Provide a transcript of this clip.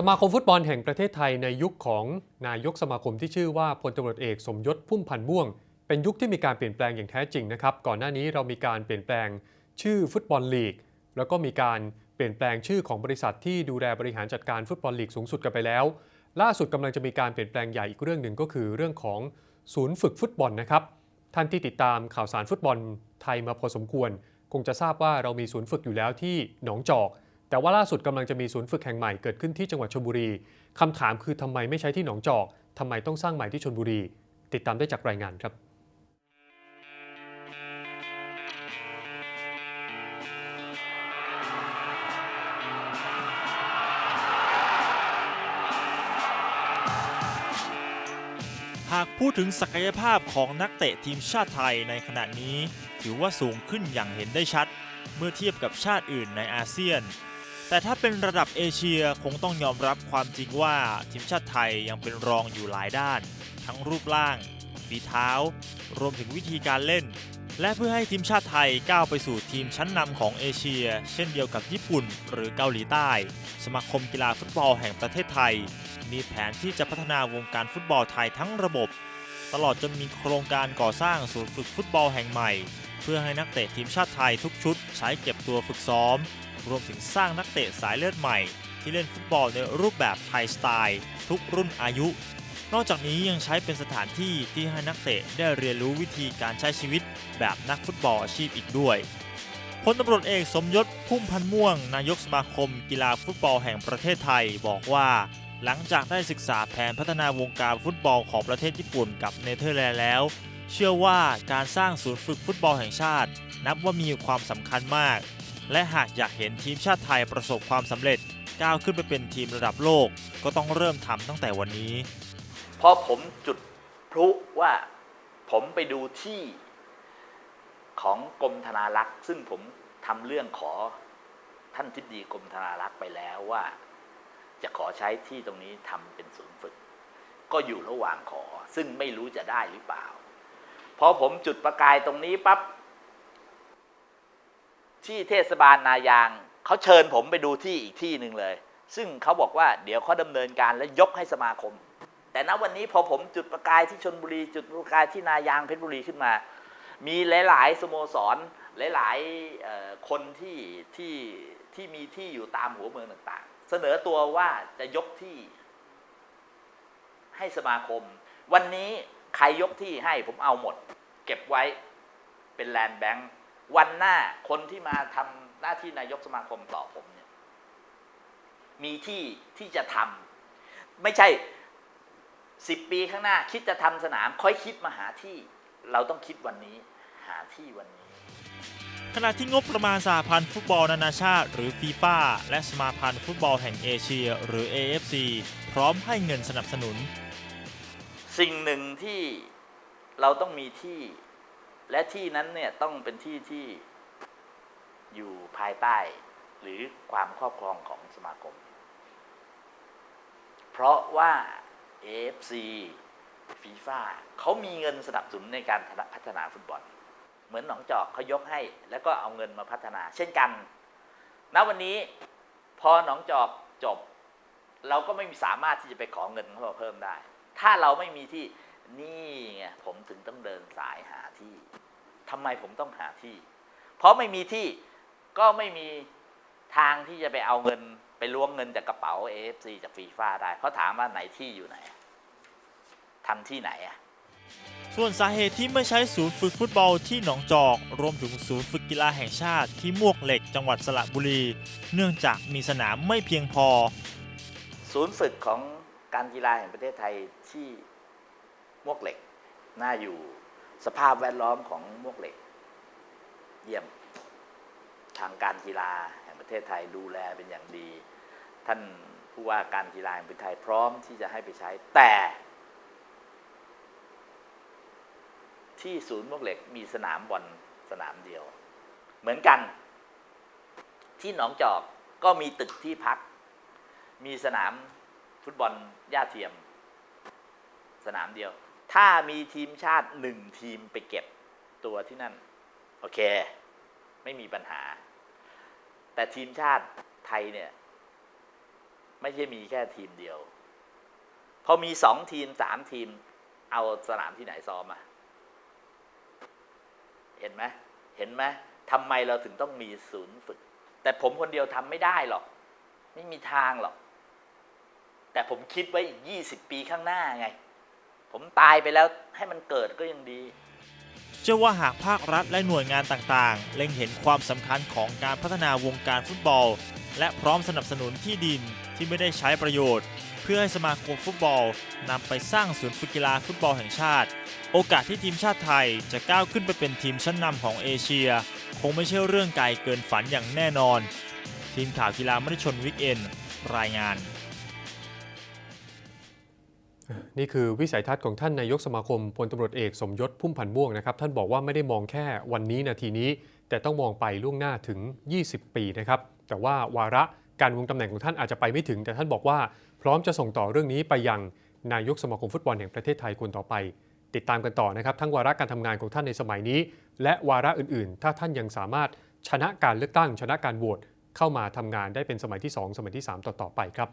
สมาคมฟุตบอลแห่งประเทศไทยในยุคของนายกสมาคมที่ชื่อว่าพลตำรวจเอกสมยศพุ่มพันธ์ม่วง เป็นยุคที่มีการเปลี่ยนแปลงอย่างแท้จริงนะครับ ก่อนหน้านี้เรามีการเปลี่ยนแปลงชื่อฟุตบอลลีก แล้วก็มีการเปลี่ยนแปลงชื่อของบริษัทที่ดูแลบริหารจัดการฟุตบอลลีกสูงสุดกันไปแล้ว ล่าสุดกำลังจะมีการเปลี่ยนแปลงใหญ่อีกเรื่องหนึ่งก็คือเรื่องของศูนย์ฝึกฟุตบอลนะครับท่านที่ติดตามข่าวสารฟุตบอลไทยมาพอสมควร คงจะทราบว่าเรามีศูนย์ฝึกอยู่แล้วที่หนองจอก แต่ว่าล่าสุดกำลังจะมีศูนย์ฝึกแห่งใหม่เกิดขึ้นที่จังหวัดชลบุรีคำถามคือทำไมไม่ใช้ที่หนองจอกทำไมต้องสร้างใหม่ที่ชลบุรี ติดตามได้จากรายงานครับหากพูดถึงศักยภาพของนักเตะทีมชาติไทยในขณะนี้ ถือว่าสูงขึ้นอย่างเห็นได้ชัด เมื่อเทียบกับชาติอื่นในอาเซียน แต่ถ้าเป็นระดับเอเชียคงต้องยอมรับความจริงว่าทีมชาติไทยยังเป็นรองอยู่หลายด้าน ทั้งรูปร่าง ฝีเท้า รวมถึงวิธีการเล่น และเพื่อให้ทีมชาติไทยก้าวไปสู่ทีมชั้นนำของเอเชีย เช่นเดียวกับญี่ปุ่น หรือเกาหลีใต้ สมาคมกีฬาฟุตบอลแห่งประเทศไทย มีแผนที่จะพัฒนาวงการฟุตบอลไทยทั้งระบบ ตลอดจนมีโครงการก่อสร้างศูนย์ฝึกฟุตบอลแห่งใหม่ เพื่อให้นักเตะทีมชาติไทยทุกชุดใช้เก็บตัวฝึกซ้อม รวมถึงสร้างนักเตะสายเลือดใหม่ ที่เล่นฟุตบอลในรูปแบบไทยสไตล์ ทุกรุ่นอายุ นอกจากนี้ยังใช้เป็นสถานที่ที่ให้นักเตะได้เรียนรู้วิธีการใช้ชีวิต แบบนักฟุตบอลอาชีพอีกด้วยพลตำรวจเอกสมยศพุ่มพันม่วง นายกสมาคม กีฬาฟุตบอลแห่งประเทศไทยบอกว่าหลังจากได้ศึกษาแผนพัฒนาวงการฟุตบอลของประเทศญี่ปุ่นกับเนเธอร์แลนด์แล้ว เชื่อว่าการสร้างศูนย์ฝึกฟุตบอลแห่งชาติ นับว่ามีความสำคัญมาก และหากอยากเห็นทีมชาติไทยประสบความสำเร็จก้าวขึ้นไปเป็นทีมระดับโลก ก็ต้องเริ่มทำตั้งแต่วันนี้พอผมจุดพลุว่าผมไปดูที่ของกรมธนารักษ์ ซึ่งผมทำเรื่องขอท่านทิบดีกรมธนารักษ์ไปแล้วว่า จะขอใช้ที่ตรงนี้ทำเป็นศูนย์ฝึก ก็อยู่ระหว่างขอ ซึ่งไม่รู้จะได้หรือเปล่าพอผมจุดประกายตรงนี้ปั๊บ ที่เทศบาลนายางเขาเชิญผมไปดูที่อีกที่หนึ่งเลย ซึ่งเขาบอกว่าเดี๋ยวเขาดำเนินการและยกให้สมาคม แต่ณวันนี้พอผมจุดประกายที่ชนบุรี จุดประกายที่นายางเพชรบุรีขึ้นมา มีหลาย ๆ สโมสรหลายๆคนที่ที่ที่มีที่อยู่ตามหัวเมืองต่างๆ เสนอตัวว่าจะยกที่ ให้สมาคม วันนี้ใครยกที่ให้ผมเอาหมด เก็บไว้เป็นแลนด์แบงค์ วันหน้าคนที่มาทำหน้าที่นายกสมาคมต่อผมเนี่ยมีที่ที่จะทำไม่ใช่สิบปีข้างหน้า คิดจะทำสนาม ค่อยคิดมาหาที่ เราต้องคิดวันนี้ หาที่วันนี้ ขณะที่งบประมาณสหพันธ์ฟุตบอลนานาชาติ หรือฟีฟ่าและสมาพันธ์ฟุตบอลแห่งเอเชีย หรือ AFC พร้อมให้เงินสนับสนุน สิ่งหนึ่งที่เราต้องมีที่ และที่นั้นเนี่ยต้องเป็นที่ที่อยู่ภายใต้ หรือความครอบครองของสมาคม เพราะว่า AFC ฟีฟ่าเขามีเงินสนับสนุนในการพัฒนาฟุตบอล เหมือนหนองจอกเขายกให้ แล้วก็เอาเงินมาพัฒนา เช่นกันณวันนี้พอหนองจอกจบ เราก็ไม่สามารถที่จะไปขอเงินเขาเพิ่มได้ ถ้าเราไม่มีที่ นี่ไงผมถึงต้องเดินสายหาที่ทำไมผมต้องหาที่ เพราะไม่มีที่ก็ไม่มีทางที่จะไปเอาเงินไปล้วงเงินจากกระเป๋า AFC จากฟีฟ่าได้เขาถามว่าไหนที่อยู่ไหนทำที่ไหนอะส่วนสาเหตุที่ไม่ใช้ศูนย์ฝึกฟุตบอลที่หนองจอก รวมถึงศูนย์ฝึกกีฬาแห่งชาติที่มวกเหล็กจังหวัดสระบุรี เนื่องจากมีสนามไม่เพียงพอ ศูนย์ฝึกของการกีฬาแห่งประเทศไทยที่ มวกเหล็ก น่าอยู่สภาพแวดล้อมของมวกเหล็ก เยี่ยมทางการกีฬาแห่งประเทศไทยดูแลเป็นอย่างดี ท่านผู้ว่าการกีฬาแห่งประเทศไทยพร้อมที่จะให้ไปใช้ แต่ ที่ศูนย์มวกเหล็กมีสนามบอลสนามเดียว เหมือนกัน ที่หนองจอกก็มีตึกที่พัก มีสนามฟุตบอลหญ้าเทียม สนามเดียว ถ้ามีทีมชาติหนึ่งทีมไปเก็บตัวที่นั่น โอเค ไม่มีปัญหา แต่ทีมชาติไทยเนี่ย ไม่ใช่มีแค่ทีมเดียว พอมีสองทีมสามทีม เอาสนามที่ไหนซ้อมอะเห็นไหมเห็นไหมทำไมเราถึงต้องมีศูนย์ฝึก แต่ผมคนเดียวทำไม่ได้หรอก ไม่มีทางหรอก แต่ผมคิดไว้อีกยี่สิบปีข้างหน้าไง ผมตายไปแล้วให้มันเกิดก็ยังดี เชื่อว่าหากภาครัฐและหน่วยงานต่างๆ เล็งเห็นความสำคัญของการพัฒนาวงการฟุตบอล และพร้อมสนับสนุนที่ดินที่ไม่ได้ใช้ประโยชน์ เพื่อให้สมาคมฟุตบอลนำไปสร้างศูนย์ฝึกกีฬาฟุตบอลแห่งชาติ โอกาสที่ทีมชาติไทยจะก้าวขึ้นไปเป็นทีมชั้นนำของเอเชีย คงไม่ใช่เรื่องไกลเกินฝันอย่างแน่นอน ทีมข่าวกีฬามติชนวิกเอนรายงาน นี่คือวิสัยทัศน์ของท่านนายกสมาคมพลตำรวจเอกสมยศพุ่มพันธ์ม่วงนะครับ ท่านบอกว่าไม่ได้มองแค่วันนี้นาทีนี้ แต่ต้องมองไปล่วงหน้าถึง 20 ปีนะครับ แต่ว่าวาระการวงตำแหน่งของท่านอาจจะไปไม่ถึง แต่ท่านบอกว่าพร้อมจะส่งต่อเรื่องนี้ไปยังนายกสมาคมฟุตบอลแห่งประเทศไทยคนต่อไป ติดตามกันต่อนะครับ ทั้งวาระการทำงานของท่านในสมัยนี้ และวาระอื่นๆ ถ้าท่านยังสามารถชนะการเลือกตั้ง ชนะการโหวตเข้ามาทำงานได้เป็นสมัยที่ 2 สมัยที่ 3 ต่อๆไปครับ